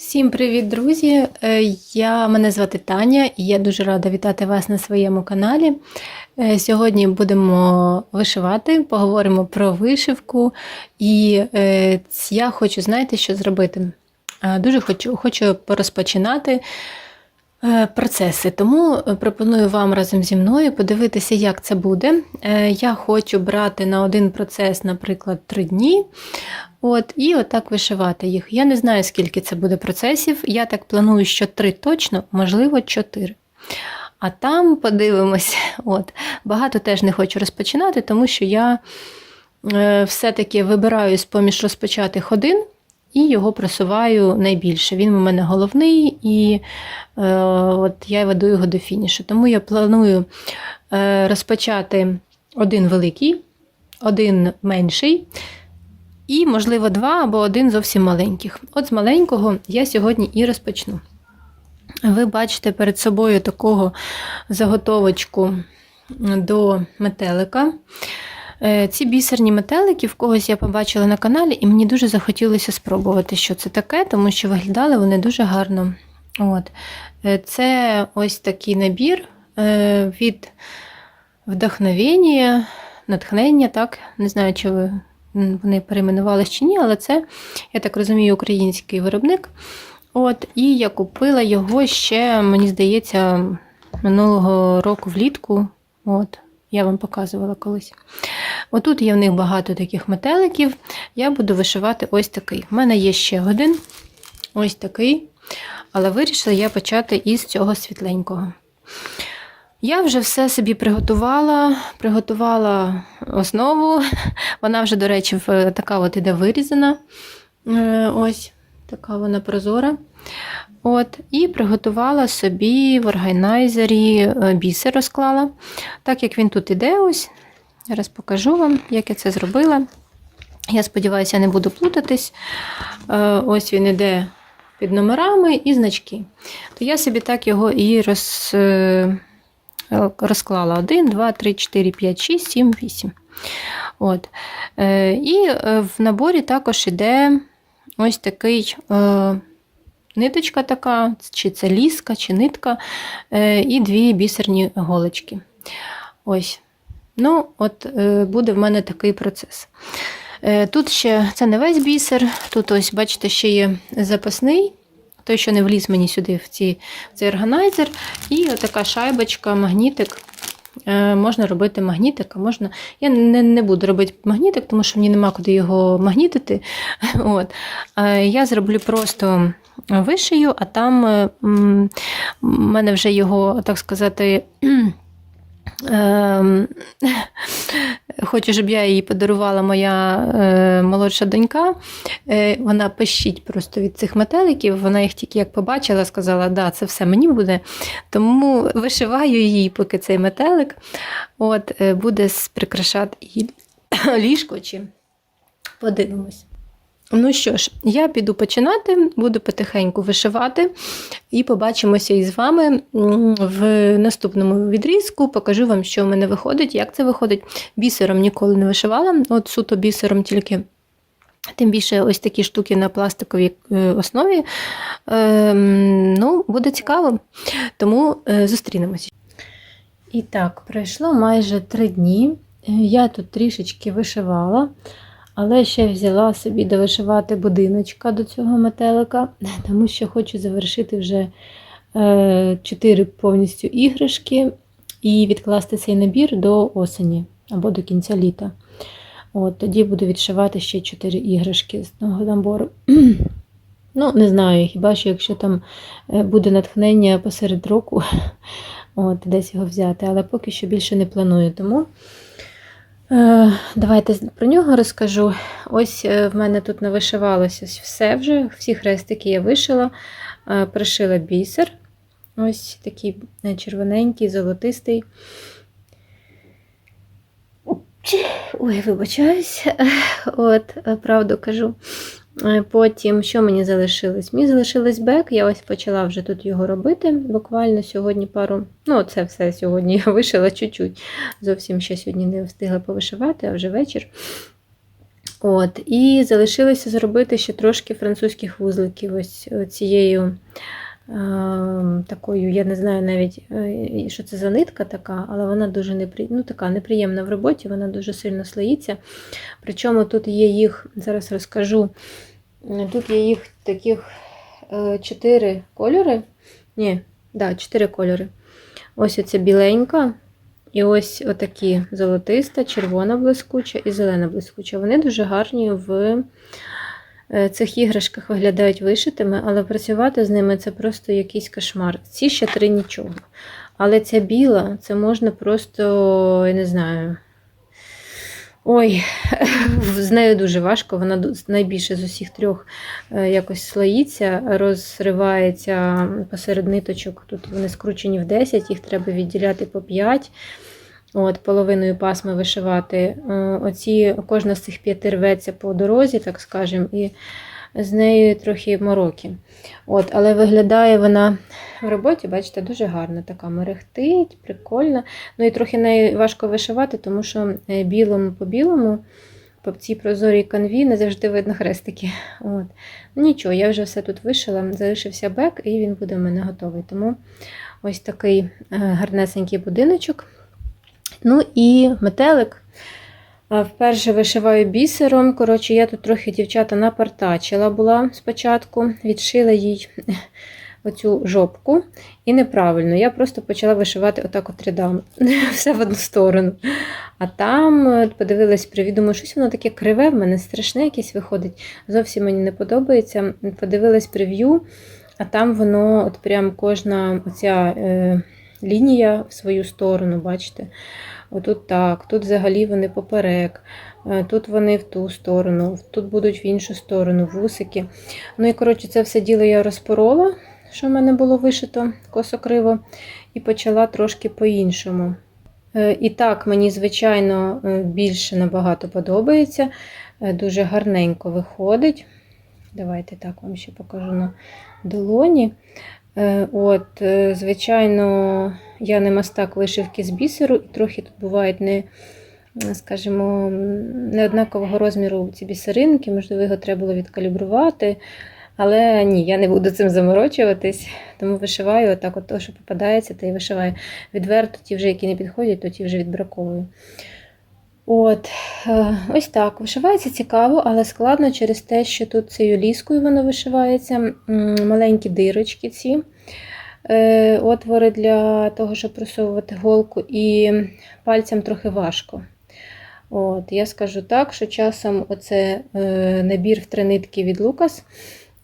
Всім привіт, друзі! Е, Я, мене звати Таня і я дуже рада вітати вас на своєму каналі. Е, Сьогодні будемо вишивати, поговоримо про вишивку. І е, я хочу, знаєте, що зробити? Дуже хочу, хочу порозпочинати процеси. Тому е, пропоную вам разом зі мною подивитися, як це буде. Е, Я хочу брати на один процес, наприклад, три дні. От, і отак вишивати їх. Я не знаю, скільки це буде процесів. Я так планую, що три точно, можливо, чотири. А там подивимось. От. Багато теж не хочу розпочинати, тому що я е, все-таки вибираю з-поміж розпочатих один і його просуваю найбільше. Він у мене головний, і е, от я веду його до фінішу. Тому я планую е, розпочати один великий, один менший. І, можливо, два або один зовсім маленьких. От з маленького я сьогодні і розпочну. Ви бачите перед собою такого заготовочку до метелика. Е, Ці бісерні метелики в когось я побачила на каналі, і мені дуже захотілося спробувати, що це таке, тому що виглядали вони дуже гарно. От. Е, Це ось такий набір е, від вдохновення, натхнення, так? Не знаю, чи ви вони перейменувались чи ні, але це, я так розумію, український виробник. От, і я купила його ще, мені здається, минулого року влітку. От, я вам показувала колись. Отут є в них багато таких метеликів. Я буду вишивати ось такий. У мене є ще один, ось такий. Але вирішила я почати із цього світленького. Я вже все собі приготувала, приготувала основу. Вона вже, до речі, така от іде вирізана. Е, Ось така вона прозора. От, і приготувала собі в органайзері е, бісер розклала. Так як він тут іде, ось. Зараз покажу вам, як я це зробила. Я сподіваюся, не буду плутатись. Е, Ось він іде під номерами і значки. То я собі так його і роз, е, розклала 1, 2, 3, 4, 5, 6, 7, 8. От. І в наборі також іде ось такий ниточка така, чи це ліска, чи нитка, е, і дві бісерні голочки. Ось. Ну, от е, буде в мене такий процес. Е, Тут ще це не весь бісер, тут ось, бачите, ще є запасний, той, що не вліз мені сюди в, ці, в цей органайзер. І отака шайбочка, магнітик. Е, Можна робити магнітик, а можна. Я не, не буду робити магнітик, тому що мені нема куди його магнітити. От. Я зроблю просто вишию, а там е, в мене вже його, так сказати, Ем, Хочу, щоб я її подарувала моя е, молодша донька. Е, вона пищить просто від цих метеликів. Вона їх тільки як побачила, сказала, да, це все мені буде. Тому вишиваю її, поки цей метелик от, е, буде прикрашати її ліжко. Чи подивимось. Ну що ж, я піду починати, буду потихеньку вишивати і побачимося із вами в наступному відрізку. Покажу вам, що в мене виходить, як це виходить. Бісером ніколи не вишивала, от суто бісером тільки. Тим більше ось такі штуки на пластиковій е, основі. Ем, ну, буде цікаво, тому е, зустрінемось. І так, пройшло майже три дні. Е, Я тут трішечки вишивала. Але ще взяла собі довишивати будиночка до цього метелика, тому що хочу завершити вже е, 4 повністю іграшки і відкласти цей набір до осені або до кінця літа. От, Тоді буду відшивати ще 4 іграшки з того набору. Ну, не знаю, хіба що якщо там е, буде натхнення посеред року, от, десь його взяти, але поки що більше не планую. Тому Давайте про нього розкажу. Ось е, в мене тут навишивалося все вже. Всі хрестики я вишила, Е, пришила бісер. Ось такий е, червоненький, золотистий. Ой, вибачаюсь, от, е, правду кажу. Потім, що мені залишилось? Мені залишилось бек, я ось почала вже тут його робити. Буквально сьогодні пару. Ну, це все сьогодні я вишила чуть-чуть. Зовсім ще сьогодні не встигла повишивати, а вже вечір. От, І залишилося зробити ще трошки французьких вузликів ось цією е, такою, я не знаю навіть, е, що це за нитка така, але вона дуже непри... ну, така неприємна в роботі, вона дуже сильно слоїться. Причому тут є їх, зараз розкажу, тут є їх таких е, чотири кольори. Ні, да, чотири кольори. Ось оця біленька. І ось отакі золотиста, червона блискуча і зелена блискуча. Вони дуже гарні в е, цих іграшках виглядають вишитими, але працювати з ними це просто якийсь кошмар. Ці ще три нічого. Але ця біла, це можна просто, я не знаю. Ой, з нею дуже важко, вона найбільше з усіх трьох е, якось слоїться, розривається посеред ниточок. Тут вони скручені в 10, їх треба відділяти по 5. От, Половиною пасми вишивати. Е, оці, Кожна з цих п'яти рветься по дорозі, так скажемо, і з нею трохи мороки. От, Але виглядає вона в роботі, бачите, дуже гарна, така мерехтить, прикольна. Ну і трохи нею важко вишивати, тому що е, білому по білому, по цій прозорій канві не завжди видно хрестики. От. Ну Нічого, я вже все тут вишила, залишився бек, і він буде в мене готовий. Тому ось такий е, гарнесенький будиночок. Ну і метелик. Вперше вишиваю бісером. Коротше, я тут трохи дівчата напартачила була спочатку, відшила їй оцю жопку. І неправильно. Я просто почала вишивати отак от рядами, все в одну сторону. А там е, подивилась привід, думаю, щось воно таке криве, в мене страшне якесь виходить. Зовсім мені не подобається. Подивилась прев'ю, а там воно, от прям кожна оця е, лінія в свою сторону, бачите? Отут так, тут взагалі вони поперек, е, тут вони в ту сторону, тут будуть в іншу сторону, вусики. Ну і, коротше, це все діло я розпорола, що в мене було вишито косо-криво, і почала трошки по-іншому. Е, і так, мені, звичайно, е, більше набагато подобається. Дуже гарненько виходить. Давайте так вам ще покажу на долоні. Е, от, е, Звичайно, я не мастак вишивки з бісеру, і трохи тут бувають не, скажімо, неоднакового розміру ці бісеринки, можливо, його треба було відкалібрувати. Але ні, я не буду цим заморочуватись, тому вишиваю отак, от то, що попадається, то і вишиваю відверто, ті вже, які не підходять, то ті вже відбраковую. От, е, Ось так. Вишивається цікаво, але складно через те, що тут цією ліскою воно вишивається, маленькі дирочки ці е, отвори для того, щоб просовувати голку, і пальцям трохи важко. От, Я скажу так, що часом оце е, набір в три нитки від Лукас,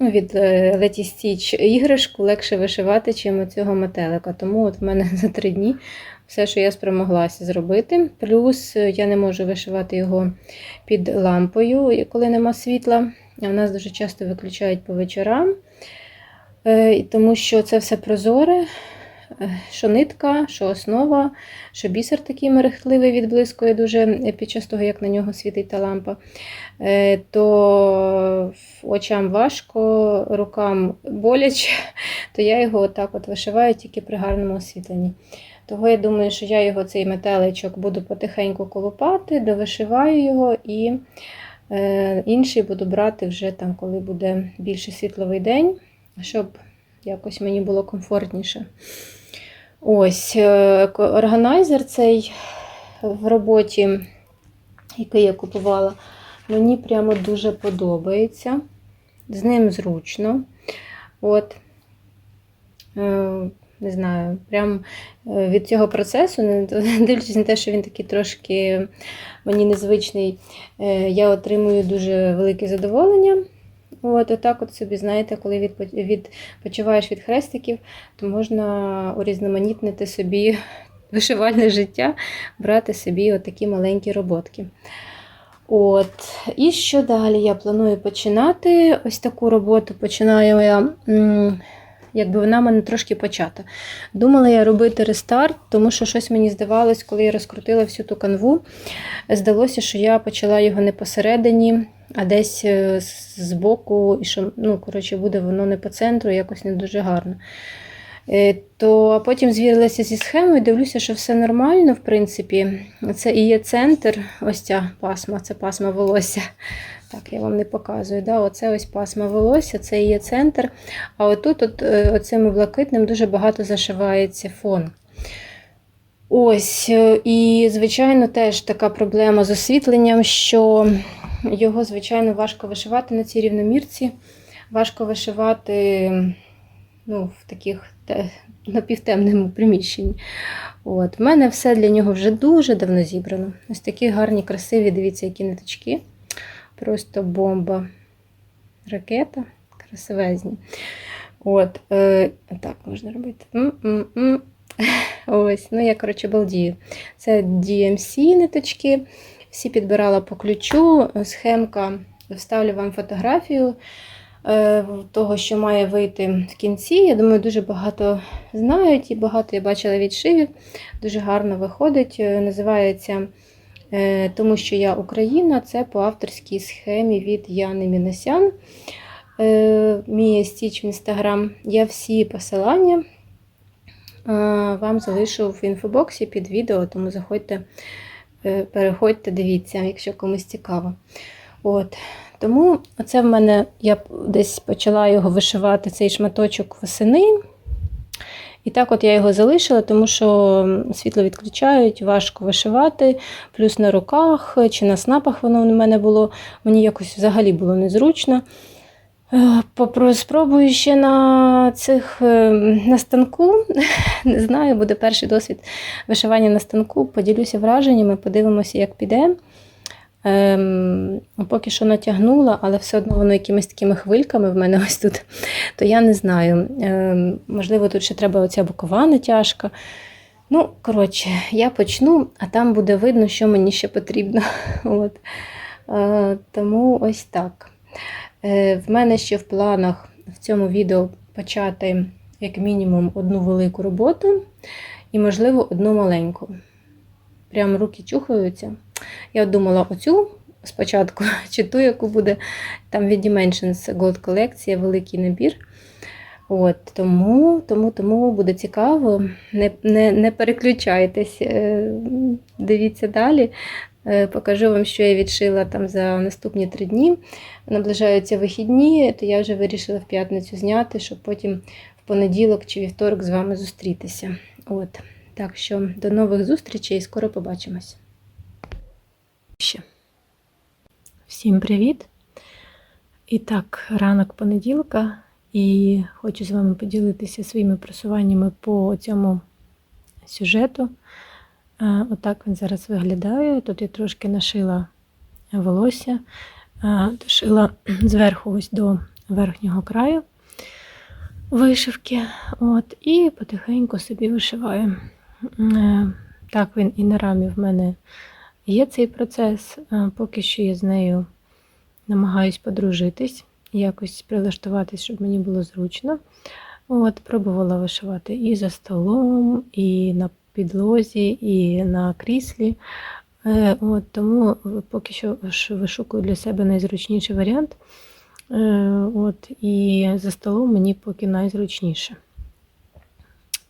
від Letty Stitch іграшку легше вишивати, чим цього метелика. Тому от в мене за три дні все, що я спромоглася зробити. Плюс е, я не можу вишивати його під лампою, коли нема світла. В нас дуже часто виключають по вечорам, е, тому що це все прозоре, е, що нитка, що основа, що бісер такий мерехтливий відблискує дуже під час того, як на нього світить та лампа, то очам важко, рукам боляче, то я його отак от вишиваю тільки при гарному освітленні. Того я думаю, що я його цей метеличок буду потихеньку колупати, довишиваю його і е, інший буду брати вже там, коли буде більше світловий день, щоб якось мені було комфортніше. Ось, е, органайзер цей в роботі, який я купувала, мені прямо дуже подобається. З ним зручно. От. Е, не знаю, прям е, від цього процесу, дивлячись на те, що він такий трошки мені незвичний, е, я отримую дуже велике задоволення. От, Отак от собі, знаєте, коли відпочиваєш від хрестиків, то можна урізноманітнити собі вишивальне життя, брати собі отакі маленькі роботки. От. І що далі я планую починати? Ось таку роботу починаю я якби вона мене трошки почата. Думала я робити рестарт, тому що щось мені здавалось, коли я розкрутила всю ту канву, здалося, що я почала його не посередині, а десь е, з боку, і що, ну, коротше, буде воно не по центру, якось не дуже гарно. Е, То а потім звірилася зі схемою, дивлюся, що все нормально, в принципі. Це і є центр, ось ця пасма, це пасма волосся. Так, я вам не показую. Да? Оце ось пасма волосся, це і є центр. А отут, от, е, оцим блакитним, дуже багато зашивається фон. Ось, е, і, звичайно, теж така проблема з освітленням, що його, звичайно, важко вишивати на цій рівномірці. Важко вишивати ну, в таких те- напівтемному приміщенні. От. В мене все для нього вже дуже давно зібрано. Ось такі гарні, красиві, дивіться, які ниточки. Просто бомба. Ракета. Красивезні. От, е, так можна робити. М-м-м. Ось, ну я, коротше, балдію. Це DMC ниточки. Всі підбирала по ключу. Схемка. Вставлю вам фотографію е, того, що має вийти в кінці. Я думаю, дуже багато знають і багато я бачила відшивів. Дуже гарно виходить. Е, Називається Тому що я Україна. Це по авторській схемі від Яни Мінасян. Е, Мія Стіч в інстаграм. Я всі посилання е, вам залишу в інфобоксі під відео, тому заходьте, е, переходьте, дивіться, якщо комусь цікаво. От. Тому оце в мене я десь почала його вишивати, цей шматочок восени. І так от я його залишила, тому що світло відключають, важко вишивати, плюс на руках чи на снапах воно в мене було, мені якось взагалі було незручно. Е, Спробую ще на цих е, на станку. Не знаю, буде перший досвід вишивання на станку. Поділюся враженнями, подивимося, як піде. Ем, поки що натягнула, але все одно воно якимись такими хвильками в мене ось тут. То я не знаю. Ем, можливо, тут ще треба оця бокова натяжка. Ну, коротше, я почну, а там буде видно, що мені ще потрібно. От. Е, тому ось так. Е, В мене ще в планах в цьому відео почати як мінімум одну велику роботу і, можливо, одну маленьку. Прям руки чухаються. Я думала оцю спочатку, чи ту, яку буде там від Dimensions Gold колекція, великий набір. От, тому, тому, тому буде цікаво. Не, не, не переключайтесь, е, дивіться далі. Е, Покажу вам, що я відшила там за наступні три дні. Наближаються вихідні, то я вже вирішила в п'ятницю зняти, щоб потім в понеділок чи вівторок з вами зустрітися. От. Так що до нових зустрічей, скоро побачимось. Ще. Всім привіт! І так, ранок понеділка, і хочу з вами поділитися своїми просуваннями по цьому сюжету. Отак він зараз виглядає. Тут я трошки нашила волосся, дошила зверху ось до верхнього краю вишивки. От, і потихеньку собі вишиваю. Е, Так, він і на рамі в мене є цей процес. Е, Поки що я з нею намагаюсь подружитись, якось прилаштуватись, щоб мені було зручно. От, пробувала вишивати і за столом, і на підлозі, і на кріслі. Е, От, тому поки що вишукую для себе найзручніший варіант. Е, От, і за столом мені поки найзручніше.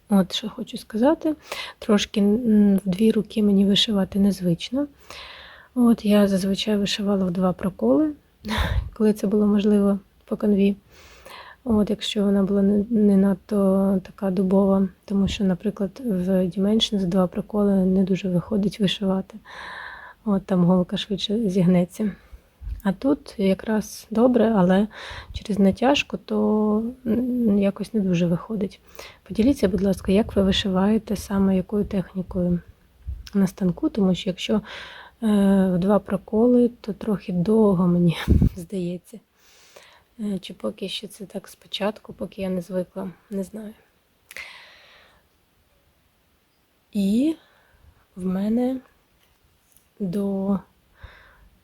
От що хочу сказати. Трошки в дві руки мені вишивати незвично. От я зазвичай вишивала в два проколи, коли це було можливо по канві. От, якщо вона була не, надто така дубова, тому що, наприклад, в Dimensions два проколи не дуже виходить вишивати. От там голка швидше зігнеться. А тут якраз добре, але через натяжку то якось не дуже виходить. Поділіться, будь ласка, як ви вишиваєте саме якою технікою на станку, тому що якщо е, в два проколи, то трохи довго мені здається. Е, Чи поки що це так спочатку, поки я не звикла, не знаю. І в мене до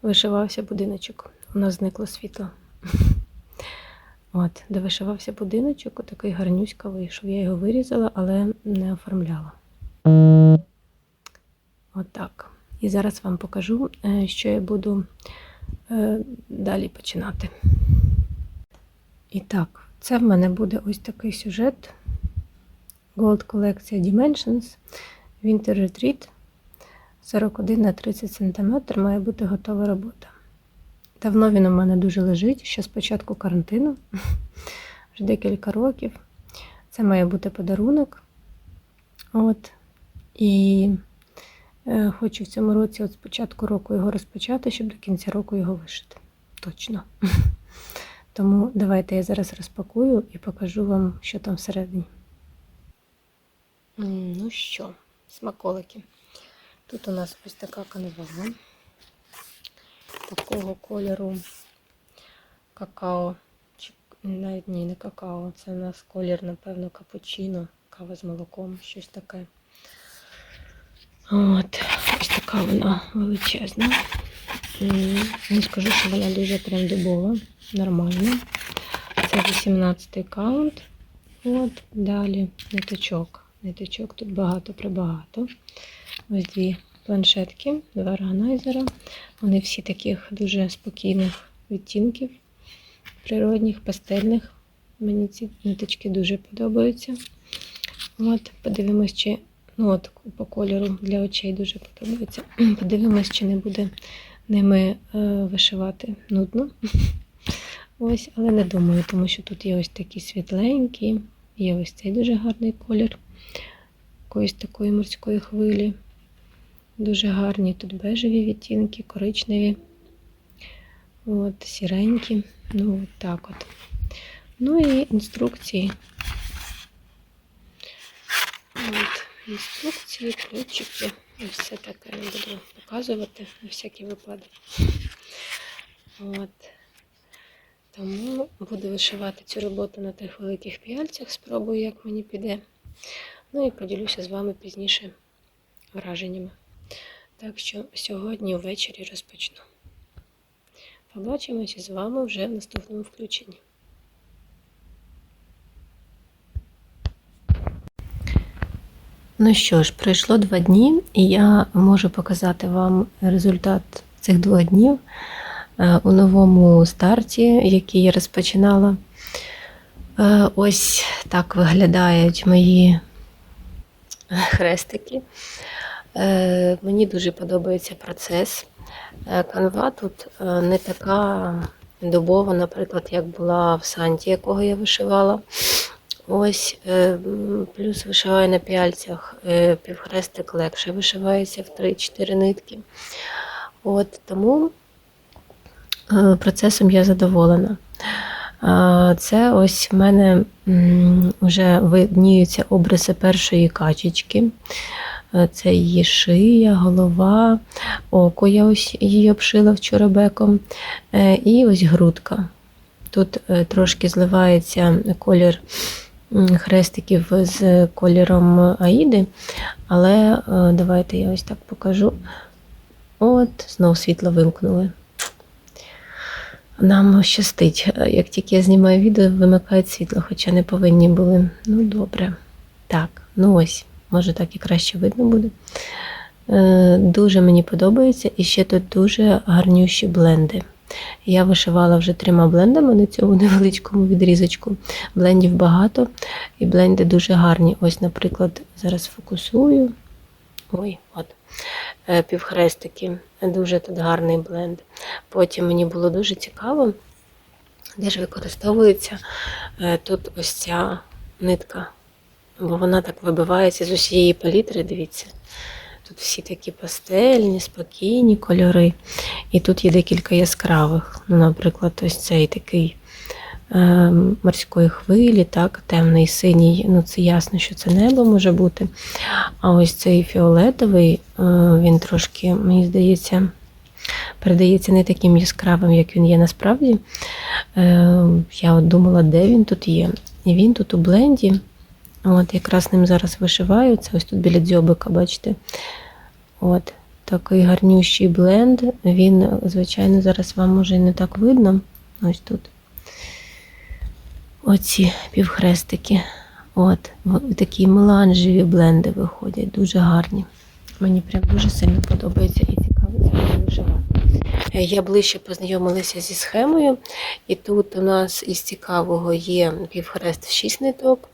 вишивався будиночок. У нас зникло світло. От, де вишивався будиночок, отакий гарнюська вийшов. Я його вирізала, але не оформляла. Отак. І зараз вам покажу, е, що я буду е, далі починати. І так, це в мене буде ось такий сюжет. Gold колекція Dimensions Winter Retreat 41 на 30 см має бути готова робота. Давно він у мене дуже лежить, ще з початку карантину, вже декілька років. Це має бути подарунок. От. І е, хочу в цьому році, от з початку року його розпочати, щоб до кінця року його вишити. Точно. Тому давайте я зараз розпакую і покажу вам, що там всередині. Ну що, смаколики. Тут у нас ось така канва. Такого кольору какао. Навіть ні, не какао. Це у нас колір, напевно, капучино, кава з молоком, щось таке. От, ось така вона величезна. Не скажу, що вона дуже прям дубова, нормальна. Це 18-й каунт. От, далі ниточок. Ниточок тут багато прибагато. Ось дві планшетки, два органайзера. Вони всі таких дуже спокійних відтінків, природних, пастельних. Мені ці ниточки дуже подобаються. От, подивимось, чи ну от по кольору для очей дуже подобається. Подивимось, чи не буде ними е, вишивати нудно. Ось, але не думаю, тому що тут є ось такі світленькі, є ось цей дуже гарний колір якоїсь такої морської хвилі. Дуже гарні тут бежеві відтінки, коричневі, от, сіренькі. Ну, от так от. Ну і інструкції. От, інструкції, ключики. І все таке я буду показувати на всякий випадок. От. Тому буду вишивати цю роботу на тих великих п'яльцях, спробую, як мені піде. Ну і поділюся з вами пізніше враженнями. Так що сьогодні ввечері розпочну. Побачимося з вами вже в наступному включенні. Ну що ж, пройшло два дні, і я можу показати вам результат цих двох днів е, у новому старті, який я розпочинала. Е, Ось так виглядають мої хрестики. Е, Мені дуже подобається процес. Е, Канва тут е, не така дубова, наприклад, як була в Санті, якого я вишивала. Ось, плюс вишиваю на п'яльцях, е, півхрестик легше вишивається в 3-4 нитки. От, тому процесом я задоволена. Це ось в мене вже видніються обриси першої качечки. Е, Це її шия, голова, око я ось її обшила вчора беком. Е, І ось грудка. Тут е, трошки зливається колір хрестиків з кольором Аїди, але давайте я ось так покажу. От, знов світло вимкнули. Нам щастить, як тільки я знімаю відео, вимикають світло, хоча не повинні були. Ну, добре. Так, ну ось, може так і краще видно буде. Е, Дуже мені подобається, і ще тут дуже гарнющі бленди. Я вишивала вже трьома блендами на цьому невеличкому відрізочку. Блендів багато, і бленди дуже гарні. Ось, наприклад, зараз фокусую. Ой, от. Е, Півхрестики. Дуже тут гарний бленд. Потім мені було дуже цікаво, де ж використовується е, тут ось ця нитка. Бо вона так вибивається з усієї палітри, дивіться. Тут всі такі пастельні, спокійні кольори. І тут є декілька яскравих. Ну, наприклад, ось цей такий е, морської хвилі, так, темний синій. Ну, це ясно, що це небо може бути. А ось цей фіолетовий, е, він трошки, мені здається, передається не таким яскравим, як він є насправді. Е, Я от думала, де він тут є. І він тут у бленді. От, якраз ним зараз вишиваю. Це ось тут біля дзьобика, бачите. От, такий гарнющий бленд. Він, звичайно, зараз вам може не так видно. Ось тут. Оці півхрестики. От, такі меланжеві бленди виходять, дуже гарні. Мені прям дуже сильно подобається і цікаво це буде вишивати. Я ближче познайомилася зі схемою, і тут у нас із цікавого є півхрест в 6 ниток.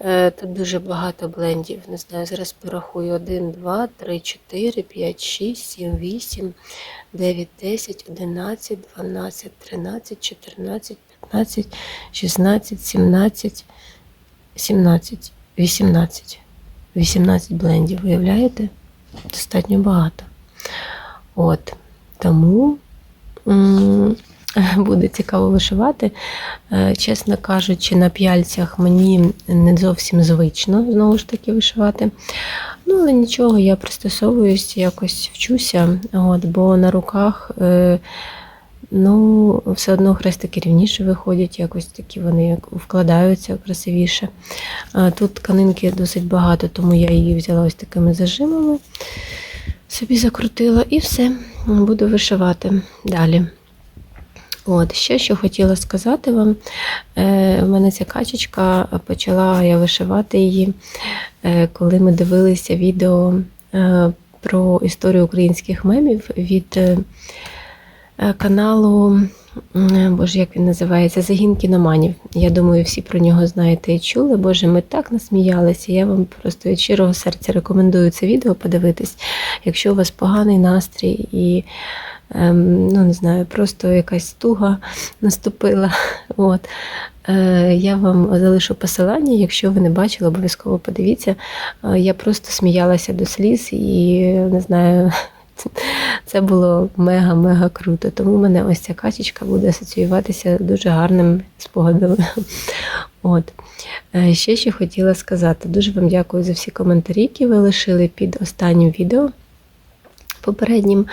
Е, Тут дуже багато блендів. Не знаю, зараз порахую 1, 2, 3, 4, 5, 6, 7, 8, 9, 10, 11, 12, 13, 14, 15, 16, 17, 17, 18. 18 блендів, виявляєте? Достатньо багато. От. Тому буде цікаво вишивати. Е, Чесно кажучи, на п'яльцях мені не зовсім звично знову ж таки вишивати. Ну, але нічого, я пристосовуюсь, якось вчуся, от, бо на руках. Е, Ну, все одно хрестики рівніше виходять, якось такі вони вкладаються красивіше. Тут тканинки досить багато, тому я її взяла ось такими зажимами, собі закрутила і все, буду вишивати далі. От, ще що хотіла сказати вам, е, в мене ця качечка почала я вишивати її, е, коли ми дивилися відео е, про історію українських мемів від е, е, каналу, Боже, як він називається? Загін кіноманів. Я думаю, всі про нього знаєте і чули. Боже, ми так насміялися. Я вам просто від щирого серця рекомендую це відео подивитись. Якщо у вас поганий настрій і ну не знаю, просто якась туга наступила. От. Е, Я вам залишу посилання, якщо ви не бачили, обов'язково подивіться. Е, Я просто сміялася до сліз і не знаю. Це було мега-мега круто. Тому в мене ось ця качечка буде асоціюватися дуже гарним спогадом. От. Е, Ще що хотіла сказати. Дуже вам дякую за всі коментарі, які ви лишили під останнім відео попереднім.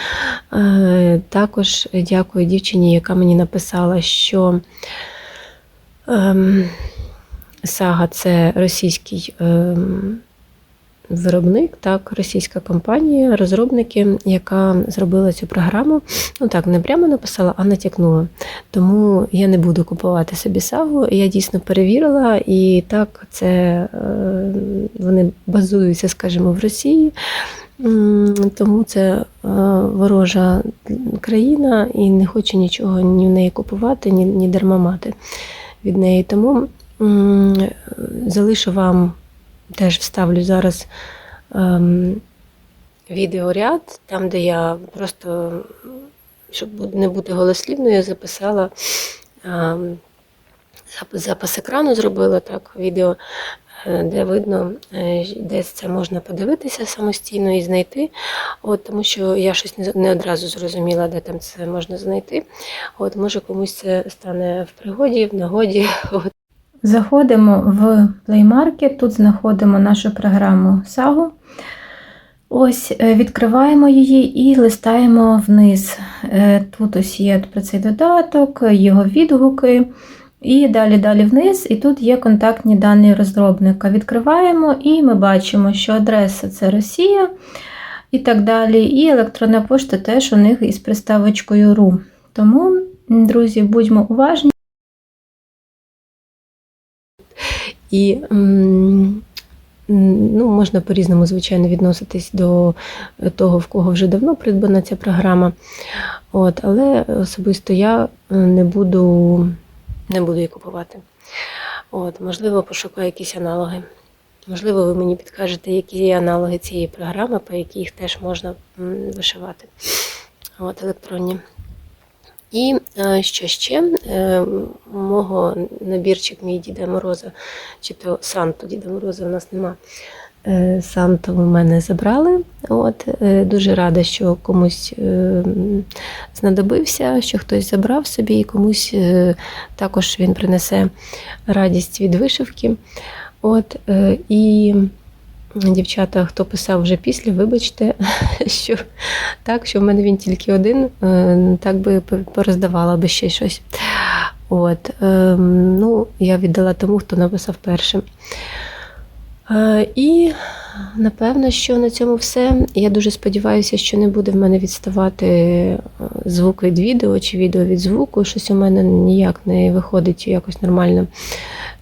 Е, Також дякую дівчині, яка мені написала, що ем, Сага це російський ем, виробник, так, російська компанія, розробники, яка зробила цю програму. Ну так, не прямо написала, а натякнула. Тому я не буду купувати собі сагу. Я дійсно перевірила, і так, це е, вони базуються, скажімо, в Росії. Тому це е, ворожа країна і не хочу нічого ні в неї купувати, ні, ні дарма мати від неї. Тому залишу вам теж вставлю зараз ем, відеоряд, там, де я просто, щоб не бути голослівною, записала ем, запис, екрану зробила так, відео, де видно, е, десь це можна подивитися самостійно і знайти. От, тому що я щось не, одразу зрозуміла, де там це можна знайти. От, може комусь це стане в пригоді, в нагоді. От. Заходимо в Play Market, тут знаходимо нашу програму Сагу. Ось е, відкриваємо її і листаємо вниз. Е, Тут ось є про цей додаток, його відгуки. І далі далі вниз, і тут є контактні дані розробника. Відкриваємо, і ми бачимо, що адреса це Росія і так далі. І електронна пошта теж у них із приставочкою RU. Тому, друзі, будьмо уважні. І ну, можна по-різному, звичайно, відноситись до того, в кого вже давно придбана ця програма. От, але особисто я не буду, не буду її купувати. От, можливо, пошукаю якісь аналоги. Можливо, ви мені підкажете, які є аналоги цієї програми, по яких теж можна вишивати. От, електронні. І е, що ще? Е, Мого набірчик мій Діда Мороза, чи то Санту Діда Мороза в нас нема. Е, Санту в мене забрали. От, е, Дуже рада, що комусь е, знадобився, що хтось забрав собі, і комусь також він принесе радість від вишивки. От, І дівчата, хто писав вже після, вибачте, що так, що в мене він тільки один, так би пороздавала би ще щось. От, ем, ну, я віддала тому, хто написав першим. Е, І напевно, що на цьому все. Я дуже сподіваюся, що не буде в мене відставати е, звук від відео чи відео від звуку. Щось у мене ніяк не виходить якось нормально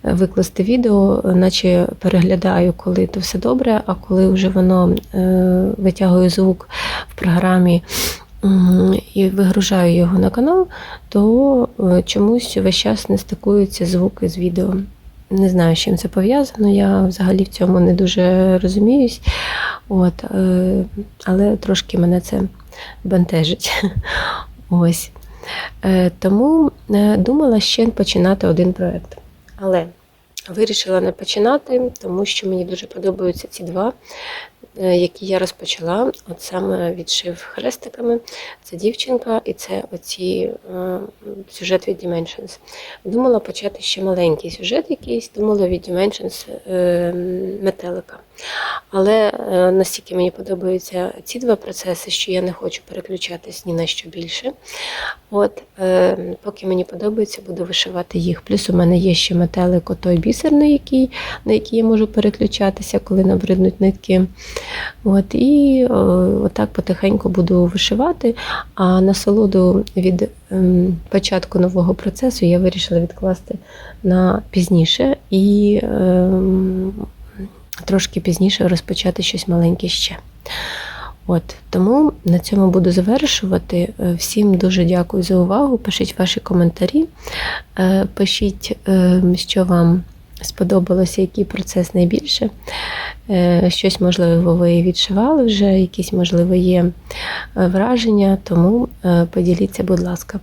е, викласти відео, наче переглядаю, коли то все добре, а коли вже воно витягує звук в програмі. і вигружаю його на канал, то чомусь весь час не стикуються звуки з відео. Не знаю, з чим це пов'язано. Я взагалі в цьому не дуже розуміюсь. От, е, але трошки мене це бентежить. Ось. Е, Тому е, думала ще починати один проєкт. Але вирішила не починати, тому що мені дуже подобаються ці два, які я розпочала. От саме відшив хрестиками. Це дівчинка і це оці е, сюжет від Dimensions. Думала почати ще маленький сюжет якийсь, думала від Dimensions е, метелика. Але е, настільки мені подобаються ці два процеси, що я не хочу переключатись ні на що більше. От, е, поки мені подобається, буду вишивати їх. Плюс у мене є ще метелик отой бісерний, який, на який я можу переключатися, коли набриднуть нитки. От, і е, отак потихеньку буду вишивати. А насолоду від ем, початку нового процесу я вирішила відкласти на пізніше і ем, трошки пізніше розпочати щось маленьке ще. От тому на цьому буду завершувати. Е, Всім дуже дякую за увагу. Пишіть ваші коментарі, Е, пишіть, е, що вам сподобалося, який процес найбільше. Е, Щось, можливо, ви відшивали вже, якісь, можливо, є е, враження, тому е, поділіться, будь ласка.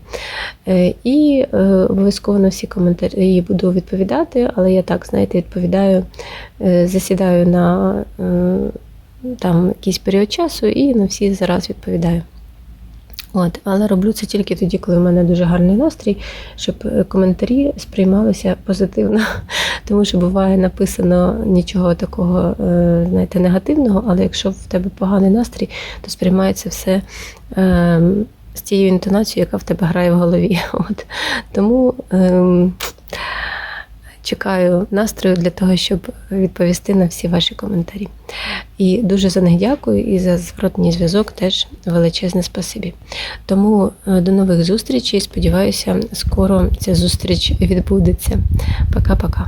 І обов'язково на всі коментарі буду відповідати, але я так, знаєте, відповідаю, засідаю на там якийсь період часу і на всі зараз відповідаю. От, але роблю це тільки тоді, коли в мене дуже гарний настрій, щоб е, коментарі сприймалися позитивно. Тому що буває написано нічого такого, е, знаєте, негативного, але якщо в тебе поганий настрій, то сприймається все е, з тією інтонацією, яка в тебе грає в голові. От. Тому е, чекаю настрою для того, щоб відповісти на всі ваші коментарі. І дуже за них дякую, і за зворотній зв'язок теж величезне спасибі. Тому е, до нових зустрічей. Сподіваюся, скоро ця зустріч відбудеться. Пока-пока.